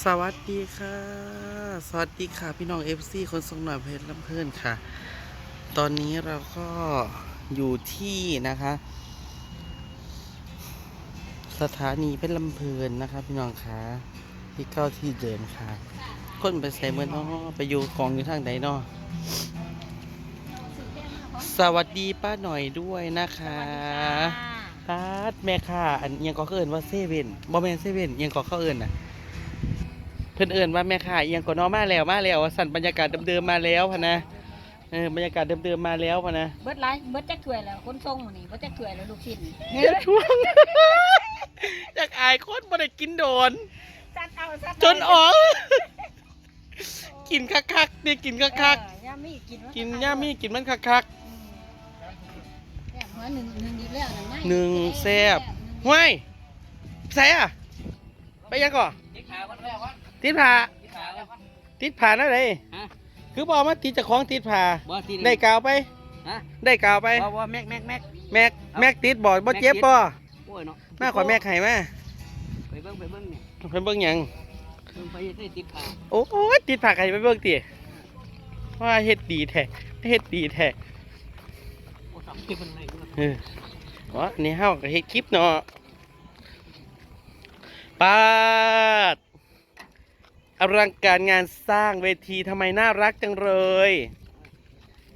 สวัสดีค่ะ สวัสดีค่ะ พี่น้อง FC คนทรงหน่อยเพชรลำเพลินค่ะ ตอนนี้เราก็อยู่ที่นะคะ สถานีเพชรลำเพลินนะคะ พี่น้องคะที่เก้าที่เดิมค่ะ คนไปใส่เมื่อน้อไปอยู่กองอยู่ทางใดเนาะสวัสดีป้าหน่อยด้วยนะคะปาดแม่ค่ะ อันอิหยังก็เขาเอินว่าเซเว่นบ่แม่นเซเว่นอิหยังก็เขาเอินน่ะ เพื่อนเอินว่าแม่ค่ะเอียงก็น้อมาแล้วมาแล้วสั่นบรรยากาศเดิมๆมาแล้วพะนะเออบรรยากาศเดิมๆมาแล้วพะนะเบิดไรเบิดจักถ้วยแล้วคนทรงหมื้นี่เบิดจักถ้วยแล้วลูกชิ้นเฮ็ดช่วงอยากอายคนบ่ได้กินโดนซัดเอาซัดจนออกกินคักๆนี่กินคักเออย่ามีกินๆกินย่ามีกินมันคักอืมเนี่ยหัวหนึ่งหนึ่งอีกแล้วนั่นไหมหนึ่งแซ่บๆห้วยใส่อะไปยังก่อน ติดขาคนแรกวะติดผ้าติดขาแล้วติดผ้านั่นเลยฮะ คือบอกมาติดเจากของติดผ้าบ่ติดได้กาวไป ฮะได้กาวไป บ่บ่แม็กแม็กแม็ก แม็กแม็กติดบอดบ่เจ็บบ่โอ้ยเนาะมาขอแม็กให้มาไปเบิ่งไปเบิ่งเนี่ยเพิ่นเบิ่งหยังเบิ่งไปได้ติดขาโอ้ยติดผักใครไปเบิ่งติว่าเฮ็ดดีแท้เฮ็ดดีแท้โอ้สามที่เป็นไรกูเออวะอันนี่เฮาก็เฮ็ดคลิปเนาะปาด อลังการงานสร้างเวทีทำไมน่ารักจังเลย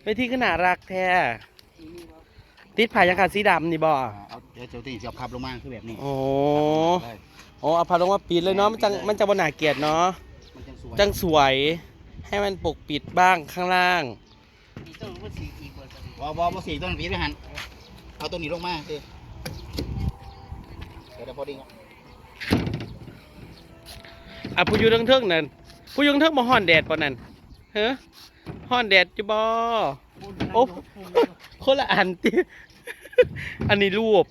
เวทีก็น่ารักแท้ติดผ้ายังขาดสีดำนี่บ่เอาเดี๋ยวเจ้าตีจะพับลงมาคือแบบนี้โอ้ได้โอ้เอาผ้าลงมาปิดเลยเนาะมันจังมันจะบ่น่าเกลียดเนาะมันจังสวยจังสวย ให้มันปกปิดบ้างข้างล่างมีต้นว่าสี่กี่เปิดกันบอบอบอสีต้นปีไปหันเอาตัวนี้ลงมาสิเดี๋ยวเดี๋ยวพอดีครับ อะผู้อยู่เทิงๆนั่นผู้อยู่เทิงมาฮ้อนแดดปานนั้นเฮ้อฮ้อนแดดจิบ่โอ้คนละอันติอันนี้รูป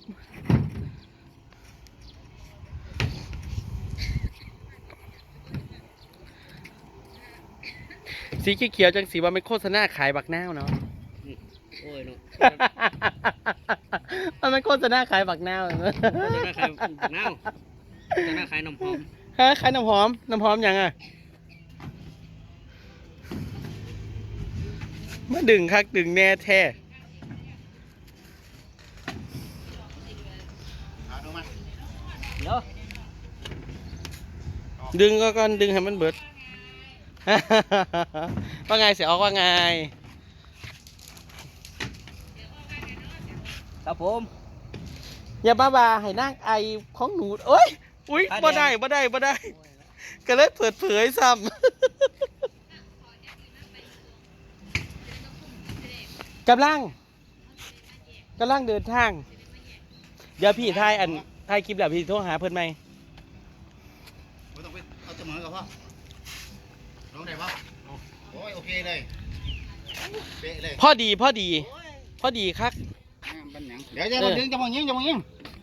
สีเขียวๆจังสีว่าไม่โฆษณาขายบักนาวเนาะโอ้ยเนาะมันไม่โฆษณาขายบักนาวเนอะจะน่าขายน้าวจะน่าขายนมหอม ฮะขายน้ำหอม น้ำหอมยังอะมาดึงคักดึงแน่แท้เอาลงมาเดี๋ยวดึงก็ก่อนดึงให้มันเบิด ว่าไงเสียออกว่าไง ครับผม อย่าบ้าบาให้นั่งไอของหนูเอ้ย อุ้ยขาแดงบ่ได้บ่ได้บ่ได้ ก็เลยเปิดเผยซ้ำกำลังกำลังเดินทาง เดี๋ยวพี่ทายอันทายคลิปแล้วพี่โทรหาเพื่อนไหมไม่ต้องไปเอาเสมอกับพ่อลงได้ป่ะโอ้ยโอเคเลยเป๊ะเลยพอดีพอดีพอดีครับงามบันหยังเดี๋ยวจะมาดึงจะมายิงจะมายิง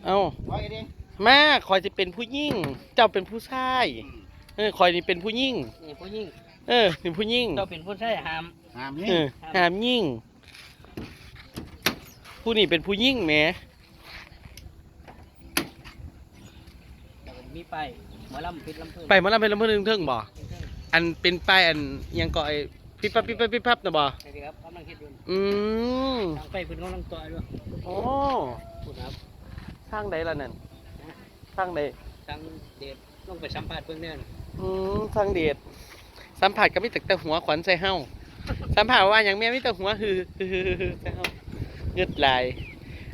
เอาไว้เอง แม่คอยจะเป็นผู้ยิ่ง เจ้าเป็นผู้ชายเออคอยนี่เป็นผู้ยิ่ง นี่ผู้หญิงเออเป็นผู้ยิ่งเจ้าเป็นผู้ชายหาม หามยิงเออหามยิ่ง ผู้นี่เป็นผู้ยิ่งแหมแล้วก็มีไปหมอลำปิดลำเพิ่มไปหมาลำเป็นลำเพิ่นเทิงบ่อันเป็นป้ายอันอิหยังก่อไอ้ปิ๊บปั๊บปิ๊บปั๊บปิ๊บปั๊บนะบ่ใช่ครับกำลังเฮ็ดอยู่อืมทางไปเพิ่นกำลังต่อยด้วยโอ้พูดครับ ทางใดล่ะนั่น ทางใดทางเดชลงไปสัมภาษณ์เพิ่นเนี่ยอืมทางเดชสัมผัสก็มีแต่แต่หัวขวัญใส่เฮาสัมผัสว่าอย่างแม่มีแต่หัวฮือฮือฮือฮือใส่เฮาเงืดไหลาย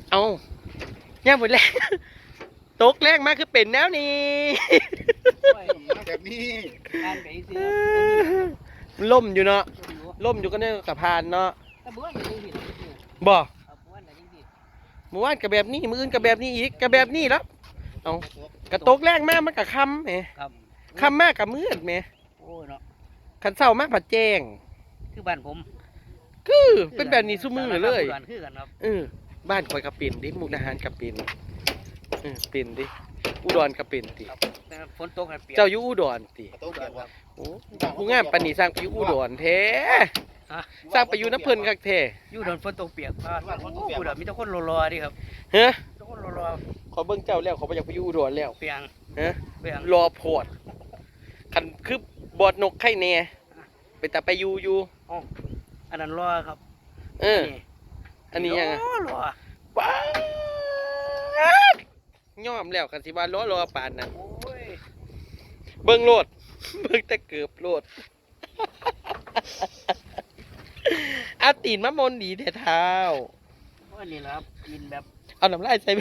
เอาย่าหมดแรงตกแรงมากคือเป็นแนวนี้มาแบบนี้การไก่เสียล่มอยู่เนาะล่มอยู่ก็เนี่ยกับพานเนาะแต่บ้วนก็ยังผิดบ่ครับบ้วนก็ยังผิดเมื่อวานกับแบบนี้มืออื่นกับแบบนี้อีกกับแบบนี้แล้ว เอากระตกแรงมากมันกับคำแหมครับคำมากกับมืดแหมโอ้ยเนาะขันเศร้ามากผัดแจ้ง คือบ้านผมคือเป็นแบบนี้ซุมือเลยบ้านคือกันครับเออบ้านคอยกับเป็นดิมุกดาหารกับเป็นเออเป็นดิอุดรกับเป็นติแต่ฝนตกให้เปียกเจ้าอยู่อุดรติกระโต๊ะเปียกว่ะโอ้ผู้งามปานนีสร้างไปอยู่อุดรแท้ฮะสร้างไปอยู่น้ำเพิ่นคักแท้อยู่โดนฝนตกเปียกบ้านโอ้โหมีแต่คนรอๆดิครับเฮ้มีแต่คน รอขอเบิ่งเจ้าแล้วขอไปอยากไปอยู่อุดรแล้วๆเปียงเฮ้เปียงรอโพดขคันคือบอดนกไข่แหน่ไปแต่ไปอยู่อยู่อันนั้นรอครับ เออ อันนี้ยังไงรอรอป้าดย่อมแล้วกันสิว่าล้อรอปานนั้นโอ้ยเบิ่งโลดเบิ่งแต่เกือบโลดอาตีนมะมนดีแต่เท้าว่านี่แหละครับกินแบบ เอาน้ำลายใส่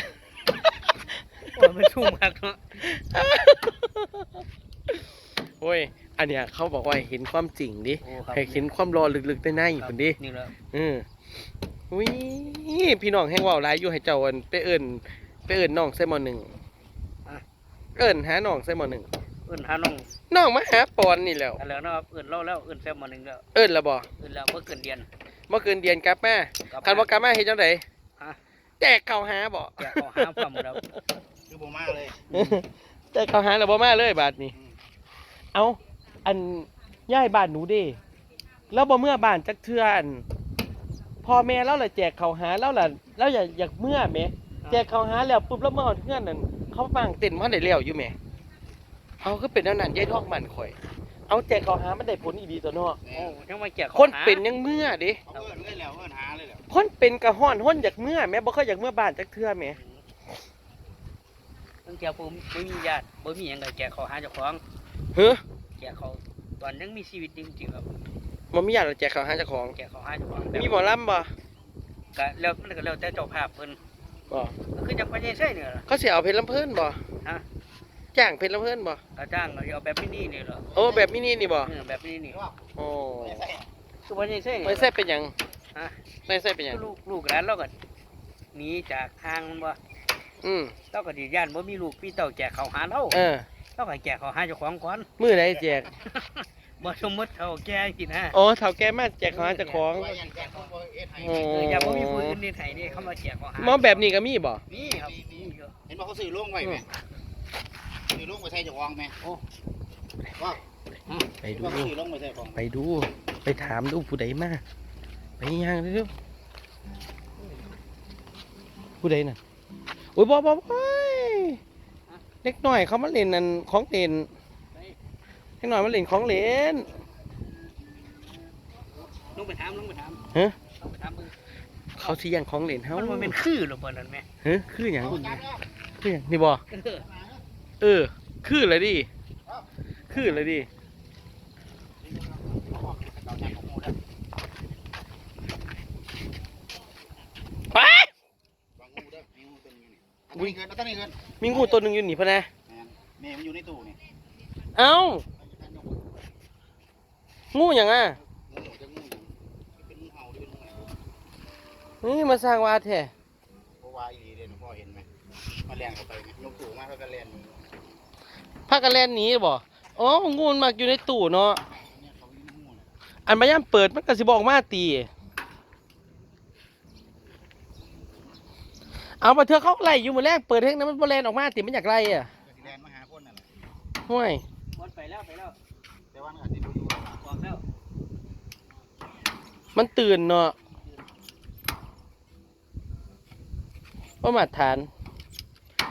โอ้ยไม่ชุ่มมากเนาะโอ้ย อันเนี้ยเขาบอกว่าเห็นความจริงดิโอ้ครับให้เห็นความรอลึกๆได้ในครับคนดินี่แหละเออวิพี่น้องแห่งเว่าวหลายอยู่ให้เจ้าอันไปเอิญไปเอิญน้องใส่หมอหนึ่งเอิญหาน้องใส่หมอหนึ่งเอื่นหาน้องน้องมาหาปอนนี่แหล้ว อันแล้วนะครับเอื่นเล่าแล้วเอื่นแซมมาหนึ่งแล้วเอิญละบ่เอื่นแล้วเมื่อเกินเดือนเมื่อคืนเดียนกลับมาลับคันว่ากลับมาเฮ็ดจังไดฮะ แจกข้าวหาบ่อยากเอาห้ามความเรา คือผมมาเลยแจกข้าวหาแล้วบ่มาเลยบาดนี้ เอาอันย้ายบ้านหนูเด้แล้วบ่เมื่อบ้านจักเทื่ออันพ่อแม่เราล่ะแจกข้าวหาแล้วล่ะแล้วอยากอยากเมื่อแหมแจกข้าวหาแล้วปุ๊บแล้วเมื่อเอาเพื่อนนั่นเขาฟังเต้นมันได้แล้วอยู่แหมเอาก็เป็นแนวนั้นยายทอกมันข่อย เอาแจกข้าวหามันได้ผลอีดีตัวเนาะโอ้ยังมาแจกคนเป็นยังเมื่อเด้เขาเอิ้นเลยแล้วเอิ้นหาเลยแล้วคนเป็นกระห้อนห้นอยากเมื่อแหม่บ่เคยอยากเมื่อบ้านจักเทื่อแหม ตั้งแต่ผมไม่มีญาติบ่มีหยังก็แจกเขาหาเจ้าของเฮ้อแจกเขาตอนยังมีชีวิตจริงๆครับบ่มีอยากหรอกแจกข้าวหาเจ้าของแจกเขาหาเจ้าของมีหมอลำบ่ก็แล้วมันก็แล้วแต่เจ้าภาพเพิ่นบ่ก็คือจังไปใช่เนี่ยล่ะเขาสิเอาเพชรลำเพิ่นบ่ฮะจ้างเพชรลำเพิ่นบ่ก็จ้างก็เอาแบบมินินี่เหรอโอ้แบบมินินี่บ่เออแบบนี้นี่โอ้คือว่าใช่ไงไม่ใช่เป็นหยังฮะไม่ใช่เป็นหยังลูกลูกหลานเราก็หนีจากทางมันบ่ อืมเราก็ดีย่านบ่มีลูกพี่เต้าแจกเขาหาเราเออเราก็แจกเขาหาเจ้าของก่อนมื้อใดแจก บ่สมมุติเฒ่าแก่กินฮะโอ้เฒ่าแก่มาแจกข้าวหาเจ้าของว่าอย่างแกคนบ่เอ็ดให้โอ้เอออย่าบ่มีผู้อื่นในไทยนี่เขามาแจกเขาหาหมอแบบนี้ก็มีบ่ นี่ครับนี่อยู่เห็นว่าเขาซื้อโล่งไว้ไหมซื้อโล่งไปใช้เจ้าของไหมโอ้ว่าไปดู ว่าเขาซื้อโล่งไปใช้ของไปดู ไปถามดูผู้ใดมาไปย่างเร็วๆผู้ใดน่ะโอ้ยบอบอบเล็กน้อยเขามาเล่นนั่นของเล่นเล็กน้อยมาเล่นของเล่นลงไปถามลงไปถามฮะลงไปถามมึงเขาสิย่างของเล่นเฮามันบ่แม่นคือหรอกบ่นั่นแม่เฮ้คือหยังคือหยังนี่บ่เออเออ คือเลยดิ คือเลยดิไป วางงูเด้อมีงูตัว นี้นี่อันนี้เกินอันนี้เกินมีงูตัวหนึ่งอยู่หนีพะนะแม่มันอยู่ในตู้นี่เอ้า งูอย่างอะงูจะงูเป็นงูเห่าหรือเป็นงูอะไรนี่มาสร้างวาดแท้เพราะว่าอีเด่นพ่อเห็นไหมมาแรงเข้าไปไหมยกตู้มาแล้วก็แรงพากันแล่นหนีบ่อ๋องูมันมักอยู่ในตู้เนาะ เนี่ยเขาอยู่ในงูน่ะอันมายามเปิดมันก็สิบอกมาตี เอาไปเถอะเขาไล่อยู่มื้อแรกเปิดเทงนั้นมันบ่แล่นออกมาติมันอยากไล่อะก็สิแรงมาหาคนนั่นแหละห่วยหมดไปแล้วไปแล้วแต่ว่ามันอาจจะดูอยู่ว่าบอกแล้วมันตื่นเนาะว่ามาตรฐาน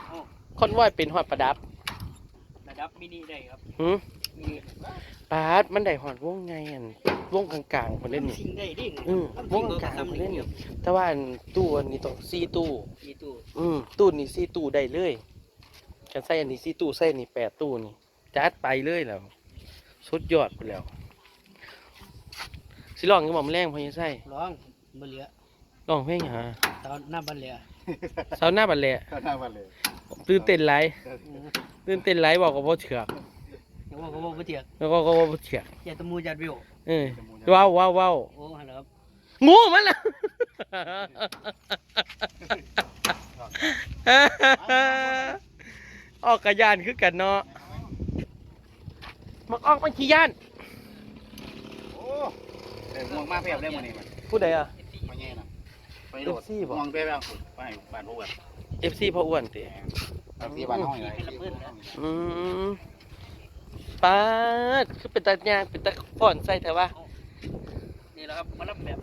โอ้คอนวอยเป็นฮอดประดับระดับมินิได้ครับหืมมินิ ปาดมันได้ฮอดวงไงอันวงกลางๆคนเล่นนี่ สิ่งได้ดิอืมวงกลางคนเล่นนี่แต่ว่าอันตู้อันนี้ต้องสี่ตู้ มีตู้อืมตู้นี่สี่ตู้ได้เลยกันใส่อันนี้สี่ตู้ใส่อันนี้แปดตู้นี่จัดไปเลยแล้วสุดยอดไปแล้ว สิลองยังบอกมนแรงพอยังใส่ร้องบ่เหลือลองเพลงหาตอนหน้าบ้านเหลือสาวหน้าบันแหละก็น่าวันเลยตื่นเต้นไรอืมตื่นเต้นไรบอกกับพ่เถือก อย่าว่าเขาบอกบ่เถียงแล้วก็ก็บ่เถือกอย่าตะมูจัดวิวเออว้าวว้าวว้าวโอ้ฮัลโหลครับงูมันละออกกระยานคือกันเนาะมักออกมันขี้ยานโอ้เดี๋ยวง่วงมากเพียบเลยมื้อนี้มันผู้ใดอะมาแย่น่ะไปโดด FC บ่ง่วงไปแล้วไปบ้านพวกแบบ FC พ่ออ้วนติเอาที่บ้านห้องนี่อืม ปาดคือเป็นตาญางเป็นตาฝอนใส่แต่ว่านี่แหละครับมารับแบบ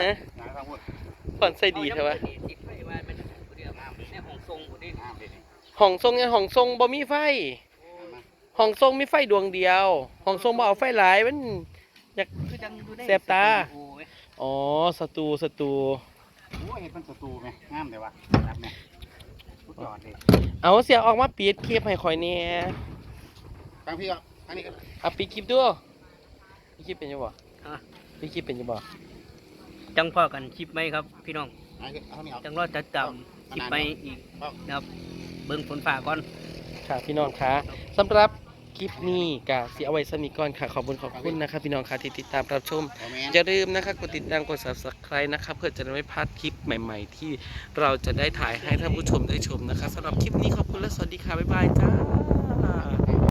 ฮะงานข้างพูดฝอนใส่ดีแต่ว่าเอายังบ่ได้ติดไฟว่ามันผู้เดียวในห้องทรงผู้เดียวน้ำดิห้องทรงยังห้องทรงบ่มีไฟโอ้ห้องทรงมีไฟดวงเดียวห้องทรงบ่เอาไฟหลายมันอยากคือจังอยู่ในแสบตาโอ้ยอ๋อสตูสตูโอ้ยเห็นเป็นศัตรูไหมงามเลยวะรับไหมสุดยอดเลยเอาเสียออกมาปิดคลิปให้ข่อยเนี่ยฟังพี่อะ อันนี้ก็เอาปิดคลิปด้วยปิดคลิปเป็นยังบ่ฮะปิดคลิปเป็นยังบ่จังพ่อกันคลิปไหมครับ พี่น้อง อันนี้เอานี่เอาจังรอดจะจำคลิปไหมอีกนะครับ เบิ่งฝนฝ่าก่อนค่ะพี่น้องคะสำหรับคลิปนี้กะสิเอาไว้สนิทก่อนค่ะ ขอบคุณขอบคุณนะครับพี่น้องค่ะที่ติดตามรับชมโอ้แม่น อย่าลืมนะคะกดติดตามกด subscribe นะคะเพื่อจะได้ไม่พลาดคลิปใหม่ๆ ที่เราจะได้ถ่ายให้ท่านผู้ชมได้ชมนะคะสำหรับคลิปนี้ขอบคุณและสวัสดีค่ะ บ๊ายบายจ้า